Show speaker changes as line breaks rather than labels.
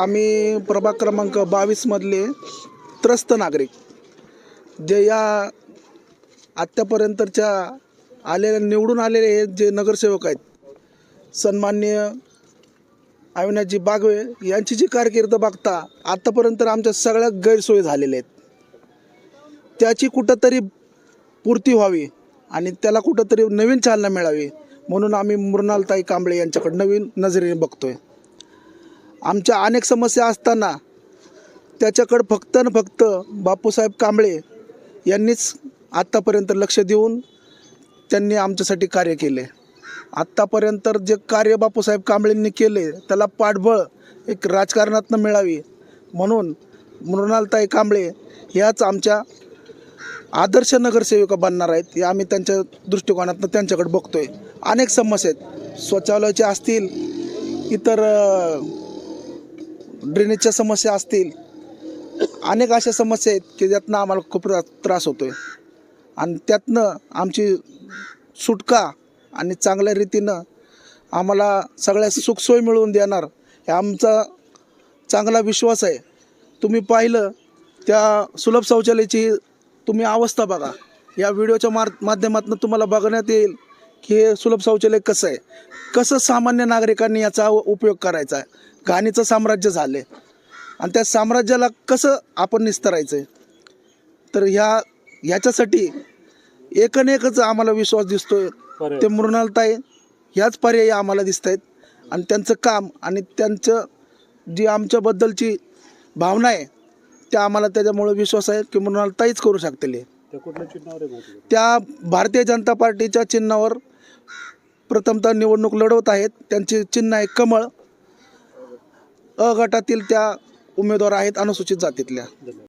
आम्ही प्रभाग क्रमांक बावीसमधले त्रस्त नागरिक जे या आत्तापर्यंतच्या आलेल्या निवडून आलेले जे नगरसेवक आहेत सन्मान्य अविनाशजी बागवे यांची जी कारकीर्द बघता आत्तापर्यंत आमच्या सगळ्या गैरसोयी झालेल्या आहेत. त्याची कुठंतरी पूर्ती व्हावी आणि त्याला कुठंतरी नवीन चालना मिळावी म्हणून आम्ही मृणालताई कांबळे यांच्याकडे नवीन नजरेने बघतोय. आमच्या अनेक समस्या असताना त्याच्याकडं फक्त न फक्त बापूसाहेब कांबळे यांनीच आत्तापर्यंत लक्ष देऊन त्यांनी आमच्यासाठी कार्य केले. आत्तापर्यंत जे कार्य बापूसाहेब कांबळेंनी केले त्याला पाठबळ एक राजकारणातनं मिळावी म्हणून मृणालताई कांबळे ह्याच आमच्या आदर्श नगरसेविका बनणार आहेत हे आम्ही त्यांच्या दृष्टिकोनातनं त्यांच्याकडे आहे अनेक समस्या आहेत. शौचालयाचे असतील इतर ड्रेनेजच्या समस्या असतील अनेक अशा समस्या आहेत की ज्यातनं आम्हाला खूप त्रा- त्रास होतो आहे आणि त्यातनं आमची सुटका आणि चांगल्या रीतीनं आम्हाला सगळ्या सुखसोय मिळवून देणार हे आमचा चांगला विश्वास आहे. तुम्ही पाहिलं त्या सुलभ शौचालयाची तुम्ही अवस्था बघा. या व्हिडिओच्या मार माध्यमातून तुम्हाला बघण्यात येईल. की हे सुलभ शौचालय कसं आहे? कसं सामान्य नागरिकांनी याचा उपयोग करायचा आहे? घाणीचं साम्राज्य झालं आहे आणि त्या साम्राज्याला कसं आपण निस्तरायचं आहे तर ह्या ह्याच्यासाठी एकन एकच आम्हाला विश्वास दिसतोय. ते मृणालताई ह्याच पर्यायी आम्हाला दिसत आहेत आणि त्यांचं काम आणि त्यांचं जी आमच्याबद्दलची भावना आहे त्या आम्हाला त्याच्यामुळे विश्वास आहे की मृणालताईच करू शकतील?
त्या
भारतीय जनता पार्टीच्या चिन्हावर प्रथमतः निवडणूक लढवत आहेत. त्यांचे चिन्ह आहे कमळ. अ गटातील त्या उमेदवार आहेत अनुसूचित जातीतल्या.